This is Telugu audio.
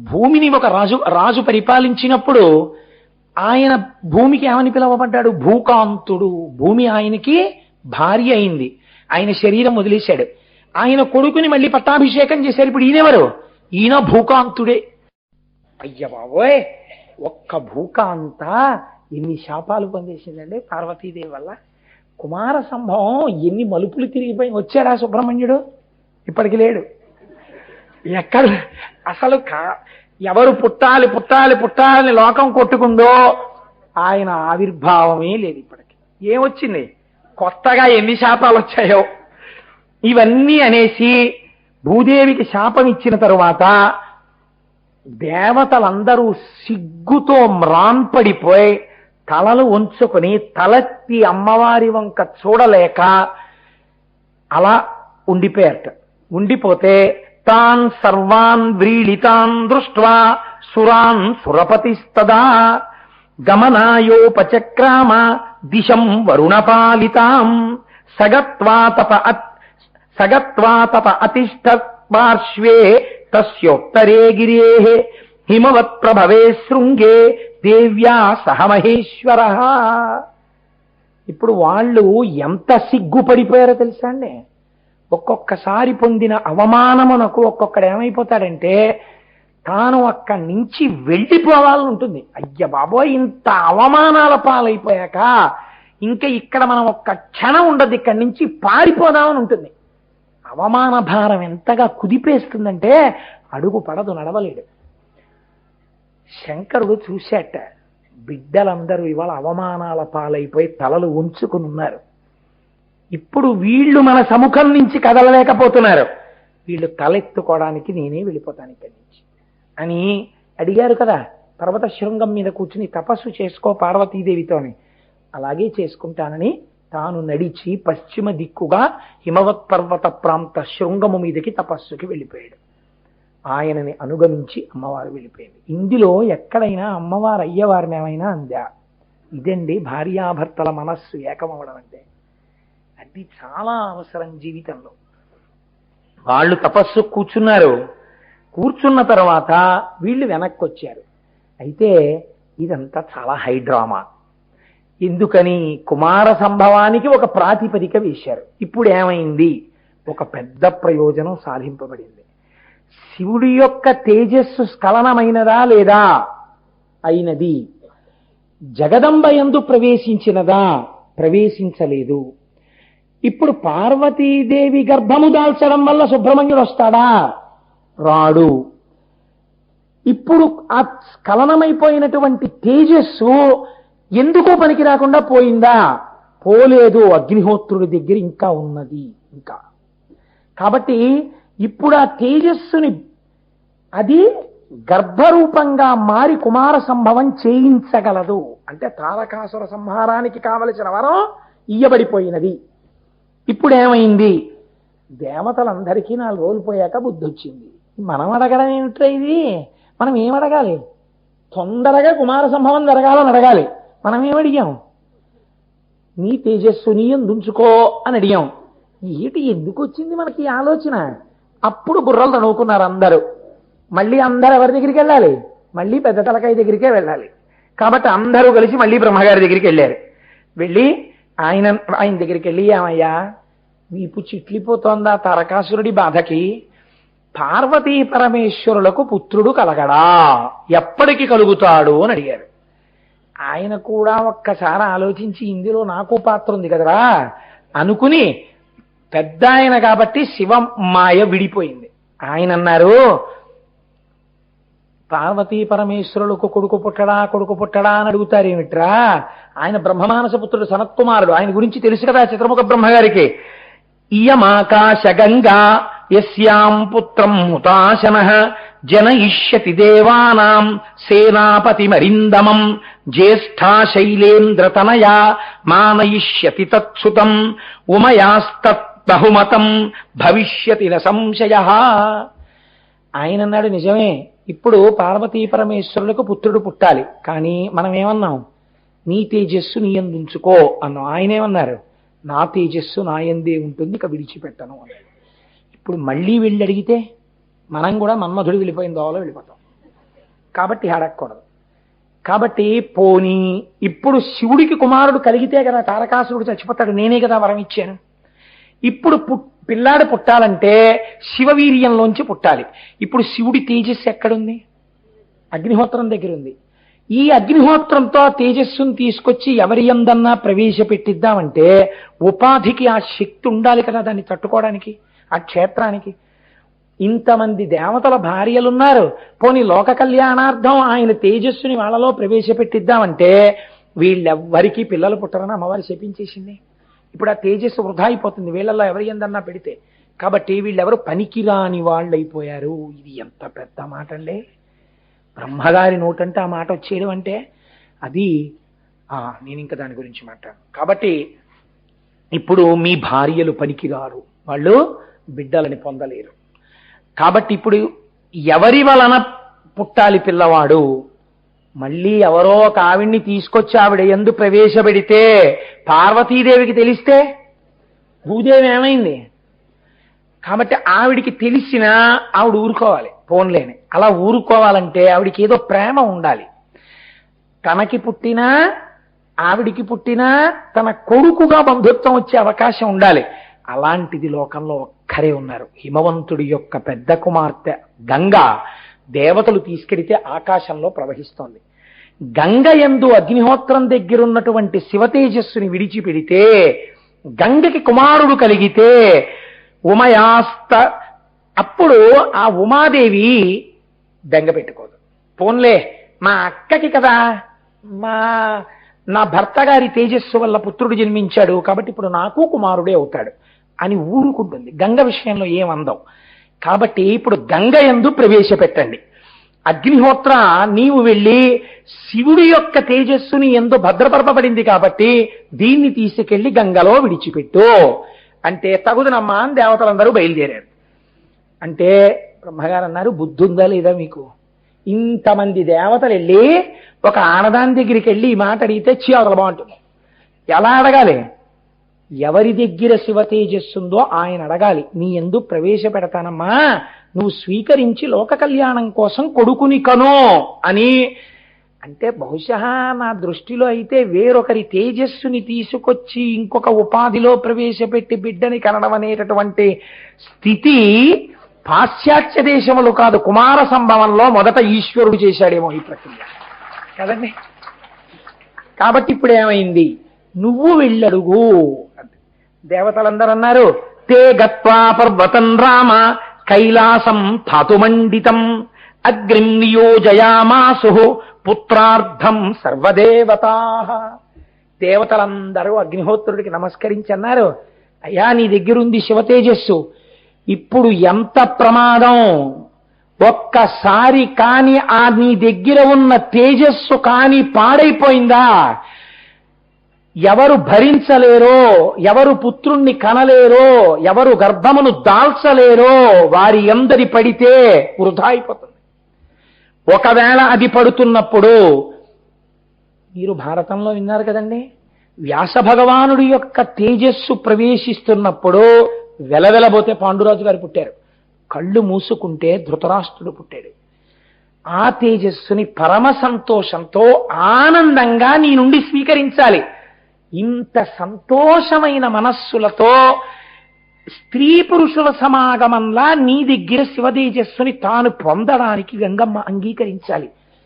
భూమిని ఒక రాజు రాజు పరిపాలించినప్పుడు ఆయన భూమికి ఏమని పిలవబడ్డాడు? భూకాంతుడు. భూమి ఆయనకి భార్య అయింది. ఆయన శరీరం వదిలేశాడు. ఆయన కొడుకుని మళ్ళీ పట్టాభిషేకం చేశారు ఇప్పుడు ఈయనెవరు ఈయన భూకాంతుడే. అయ్య బాబోయ్! ఒక్క భూకాంత ఎన్ని శాపాలు పొందేసిందండి పార్వతీదేవి వల్ల. కుమార సంభవం ఎన్ని మలుపులు తిరిగిపోయి వచ్చాడా సుబ్రహ్మణ్యుడు? ఇప్పటికి లేడు. ఎక్కడ అసలు కా ఎవరు పుట్టాలి పుట్టాలి పుట్టాలని లోకం కొట్టుకుందో ఆయన ఆవిర్భావమే లేదు ఇప్పటికి. ఏమొచ్చింది? కొత్తగా ఎన్ని శాపాలు వచ్చాయో. ఇవన్నీ అనేసి భూదేవికి శాపం ఇచ్చిన తరువాత దేవతలందరూ సిగ్గుతో మ్రాన్పడిపోయి తలలు ఉంచుకొని తలెత్తి అమ్మవారి వంక చూడలేక అలా ఉండిపోయారట. ఉండిపోతే తాన్ సర్వాన్ వ్రీళితాన్ దృష్ట్వా సురాన్ సురపతిస్తదా. గమనాయోపచక్రామ దిశం వరుణపాలితాం. సగత్వా తప అత్- సగత్వా తప అతిష్ట పార్శ్వే తస్యోత్తరే గిరే. హిమవత్ ప్రభవే శృంగే దేవ్యా సహ మహేశ్వర. ఇప్పుడు వాళ్ళు ఎంత సిగ్గుపడిపోయారో తెలుసా అండి? ఒక్కొక్కసారి పొందిన అవమానమునకు ఒక్కొక్కడు ఏమైపోతాడంటే తాను అక్కడి నుంచి వెళ్ళిపోవాలని ఉంటుంది. అయ్య బాబోయ్ ఇంత అవమానాల పాలైపోయాక ఇంకా ఇక్కడ మనం ఒక్క క్షణం ఉండదు ఇక్కడి నుంచి పారిపోదామని ఉంటుంది. అవమాన భారం ఎంతగా కుదిపేస్తుందంటే అడుగు పడదు నడవలేడు. శంకరుడు చూశాట బిడ్డలందరూ ఇవాళ అవమానాల పాలైపోయి తలలు ఉంచుకుని ఉన్నారు. ఇప్పుడు వీళ్ళు మన సముఖం నుంచి కదలలేకపోతున్నారు. వీళ్ళు తలెత్తుకోవడానికి నేనే వెళ్ళిపోతాను ఇక్కడి నుంచి. అని అడిగారు కదా పర్వత శృంగం మీద కూర్చుని తపస్సు చేసుకో పార్వతీదేవితోని. అలాగే చేసుకుంటానని తాను నడిచి పశ్చిమ దిక్కుగా హిమవత్ పర్వత ప్రాంత శృంగము మీదకి తపస్సుకి వెళ్ళిపోయాడు. ఆయనని అనుగమించి అమ్మవారు వెళ్ళిపోయింది. ఇందులో ఎక్కడైనా అమ్మవారు అయ్యవారిని ఏమైనా అందా? ఇదండి భార్యాభర్తల మనస్సు ఏకమవడం అంటే. అది చాలా అవసరం జీవితంలో. వాళ్ళు తపస్సు కూర్చున్నారు. కూర్చున్న తర్వాత వీళ్ళు వెనక్కి వచ్చారు అయితే ఇదంతా చాలా హైడ్రామా ఎందుకని కుమార సంభవానికి ఒక ప్రాతిపదిక వేశారు. ఇప్పుడు ఏమైంది? ఒక పెద్ద ప్రయోజనం సాధింపబడింది. శివుడి యొక్క తేజస్సు స్ఖలనమైనదా లేదా అయినది? జగదంబ ఎందు ప్రవేశించినదా? ప్రవేశించలేదు. ఇప్పుడు పార్వతీదేవి గర్భము దాల్చడం వల్ల సుబ్రహ్మణ్యుడు వస్తాడా? రాడు. ఇప్పుడు ఆ స్ఖలనమైపోయినటువంటి తేజస్సు ఎందుకో పనికి రాకుండా పోయిందా? పోలేదు. అగ్నిహోత్రుడి దగ్గర ఇంకా ఉన్నది. ఇంకా. కాబట్టి ఇప్పుడు ఆ తేజస్సుని అది గర్భరూపంగా మారి కుమార సంభవం చేయించగలదు. అంటే తారకాసుర సంహారానికి కావలసిన వరం ఇయ్యబడిపోయినది. ఇప్పుడు ఏమైంది దేవతలందరికీ నాలుగు రోజులు పోయాక బుద్ధి వచ్చింది మనం అడగడం ఏమిట్రా ఇది? మనం ఏం అడగాలి? తొందరగా కుమార సంభవం జరగాలని అడగాలి. మనం ఏమడిగాం అడిగాం? నీ తేజస్సుని నీ అని అడిగాం. ఏటి ఎందుకు వచ్చింది మనకి ఆలోచన? అప్పుడు బుర్రలు తనుకున్నారు అందరూ. మళ్ళీ అందరు ఎవరి దగ్గరికి వెళ్ళాలి? మళ్ళీ పెద్ద తలకాయ దగ్గరికే వెళ్ళాలి. కాబట్టి అందరూ కలిసి మళ్ళీ బ్రహ్మగారి దగ్గరికి వెళ్ళారు. వెళ్ళి ఆయన ఆయన దగ్గరికి వెళ్ళి ఏమయ్యా నీపు చిట్లిపోతోందా తారకాసురుడి బాధకి? పార్వతీ పరమేశ్వరులకు పుత్రుడు కలగడా. ఎప్పటికి కలుగుతాడు? అని అడిగారు. ఆయన కూడా ఒక్కసారి ఆలోచించి ఇందులో నాకు పాత్ర ఉంది కదరా. అనుకుని పెద్ద ఆయన కాబట్టి శివం మాయ విడిపోయింది. ఆయన అన్నారు పార్వతీ పరమేశ్వరులకు కొడుకు పుట్టడా కొడుకు పుట్టడా అని అడుగుతారేమిట్రా? ఆయన బ్రహ్మమానస పుత్రుడు సనత్కుమారుడు. ఆయన గురించి తెలుసు కదా చిత్రముఖ బ్రహ్మగారికి. ఇయమాకాశగంగా యస్యాం పుత్రం ముతాశన జనయిష్యతి దేవానాం సేనాపతి మరిందమం జ్యేష్ఠా శైలేంద్రతనయా మానయిష్యతి తత్సుతం ఉమయాస్తత్ బహుమతం భవిష్యతి న సంశయ. ఆయన అన్నాడు నిజమే ఇప్పుడు పార్వతీ పరమేశ్వరులకు పుత్రుడు పుట్టాలి. కానీ మనం ఏమన్నాం నీ తేజస్సు నీ అందించుకో అన్నాం ఆయన నా తేజస్సు నా ఎందే ఉంటుంది ఇక విడిచిపెట్టను అన్నాడు. ఇప్పుడు మళ్ళీ వెళ్ళి అడిగితే మనం కూడా మన్మధుడు వెళ్ళిపోయిన దోవలో వెళ్ళిపోతాం. కాబట్టి అడగకూడదు. కాబట్టి పోని ఇప్పుడు శివుడికి కుమారుడు కలిగితే కదా తారకాసురుడు చచ్చిపోతాడు నేనే కదా వరం ఇచ్చాను. ఇప్పుడు పిల్లాడు పుట్టాలంటే శివవీర్యంలోంచి పుట్టాలి. ఇప్పుడు శివుడి తేజస్సు ఎక్కడుంది? అగ్నిహోత్రం దగ్గర ఉంది ఈ అగ్నిహోత్రంతో తేజస్సును తీసుకొచ్చి ఎవరి ఎందన్నా ప్రవేశపెట్టిద్దామంటే ఉపాధికి ఆ శక్తి ఉండాలి కదా దాన్ని తట్టుకోవడానికి ఆ క్షేత్రానికి. ఇంతమంది దేవతల భార్యలున్నారు. పోని లోక కళ్యాణార్థం ఆయన తేజస్సుని వాళ్ళలో ప్రవేశపెట్టిద్దామంటే వీళ్ళెవ్వరికీ పిల్లలు పుట్టరని అమ్మవారు శపించేసింది. ఇప్పుడు ఆ తేజస్సు వృధా అయిపోతుంది. వీళ్ళల్లో ఎవరి ఎందన్నా పెడితే. కాబట్టి వీళ్ళెవరు పనికిరాని వాళ్ళు అయిపోయారు ఇది ఎంత పెద్ద మాట అండి బ్రహ్మగారి నోటంటే ఆ మాట వచ్చేయడం అంటే అది నేను ఇంకా దాని గురించి మాట్లాడు కాబట్టి ఇప్పుడు మీ భార్యలు పనికిరారు. వాళ్ళు బిడ్డలని పొందలేరు. కాబట్టి ఇప్పుడు ఎవరి వలన పుట్టాలి పిల్లవాడు? మళ్ళీ ఎవరో ఒక ఆవిడ్ని తీసుకొచ్చి ఆవిడ ఎందు ప్రవేశపెడితే పార్వతీదేవికి తెలిస్తే భూదేవి ఏమైంది? కాబట్టి ఆవిడికి తెలిసినా ఆవిడ ఊరుకోవాలి పోన్లేని అలా ఊరుకోవాలంటే ఆవిడికి ఏదో ప్రేమ ఉండాలి. తనకి పుట్టినా ఆవిడికి పుట్టినా తన కొడుకుగా బంధుత్వం వచ్చే అవకాశం ఉండాలి. అలాంటిది లోకంలో ఒక్కరే ఉన్నారు. హిమవంతుడి యొక్క పెద్ద కుమార్తె గంగ దేవతలు తీసుకెడితే ఆకాశంలో ప్రవహిస్తోంది. గంగ ఎందు అగ్నిహోత్రం దగ్గరున్నటువంటి శివతేజస్సుని విడిచిపెడితే గంగకి కుమారుడు కలిగితే ఉమయాస్త. అప్పుడు ఆ ఉమాదేవి బెంగ పెట్టుకోదు. పోన్లే మా అక్కకి కదా. మా నా భర్త గారి తేజస్సు వల్ల పుత్రుడు జన్మించాడు కాబట్టి ఇప్పుడు నాకు కుమారుడే అవుతాడు అని ఊరుకుంటుంది. గంగ విషయంలో ఏమందం కాబట్టి ఇప్పుడు గంగ ఎందు ప్రవేశపెట్టండి. అగ్నిహోత్ర నీవు వెళ్ళి శివుడి యొక్క తేజస్సుని ఎందు భద్రపరపబడింది కాబట్టి దీన్ని తీసుకెళ్ళి గంగలో విడిచిపెట్టు. అంటే తగుదనమ్మా అని దేవతలందరూ బయలుదేరారు. అంటే బ్రహ్మగారు అన్నారు బుద్ధి ఉందా లేదా మీకు? ఇంతమంది దేవతలు వెళ్ళి ఒక ఆనదాని దగ్గరికి వెళ్ళి ఈ మాట అడిగితే చీ అవతల బాగుంటుంది. ఎలా అడగాలి? ఎవరి దగ్గర శివ తేజస్సుందో ఆయన అడగాలి. నీ ఎందు ప్రవేశపెడతానమ్మా నువ్వు స్వీకరించి లోక కళ్యాణం కోసం కొడుకుని కను అని అంటే బహుశా నా దృష్టిలో అయితే వేరొకరి తేజస్సుని తీసుకొచ్చి ఇంకొక ఉపాధిలో ప్రవేశపెట్టి బిడ్డని కనడం అనేటటువంటి స్థితి పాశ్చాత్య దేశములు కాదు కుమార సంభవంలో మొదట ఈశ్వరుడు చేశాడేమో ఈ ప్రక్రియ. కదండి? కాబట్టి ఇప్పుడు ఏమైంది? నువ్వు వెళ్ళడుగు దేవతలందరూ అన్నారు తే గత్వా పర్వతం రామ కైలాసం ధాతుమండితం అగ్రిం నియోజయామాసు పుత్రార్థం సర్వదేవతా. దేవతలందరూ అగ్నిహోత్రుడికి నమస్కరించి అన్నారు అయ్యా నీ దగ్గరుంది శివతేజస్సు. ఇప్పుడు ఎంత ప్రమాదం? ఒక్కసారి కాని ఆ నీ దగ్గర ఉన్న తేజస్సు కాని పాడైపోయిందా? ఎవరు భరించలేరో ఎవరు పుత్రుణ్ణి కనలేరో ఎవరు గర్భమును దాల్చలేరో వారి ఎందరి పడితే వృధా అయిపోతుంది. ఒకవేళ అది పడుతున్నప్పుడు మీరు భారతంలో విన్నారు కదండి? వ్యాస భగవానుడి యొక్క తేజస్సు ప్రవేశిస్తున్నప్పుడు వెలవెలబోతే పాండురాజు గారు పుట్టారు. కళ్ళు మూసుకుంటే ధృతరాష్ట్రుడు పుట్టాడు. ఆ తేజస్సుని పరమ సంతోషంతో ఆనందంగా నీ నుండి స్వీకరించాలి. ఇంత సంతోషమైన మనస్సులతో స్త్రీ పురుషుల సమాగమంలా నీ దగ్గర శివతేజస్సుని తాను పొందడానికి గంగమ్మ అంగీకరించాలి.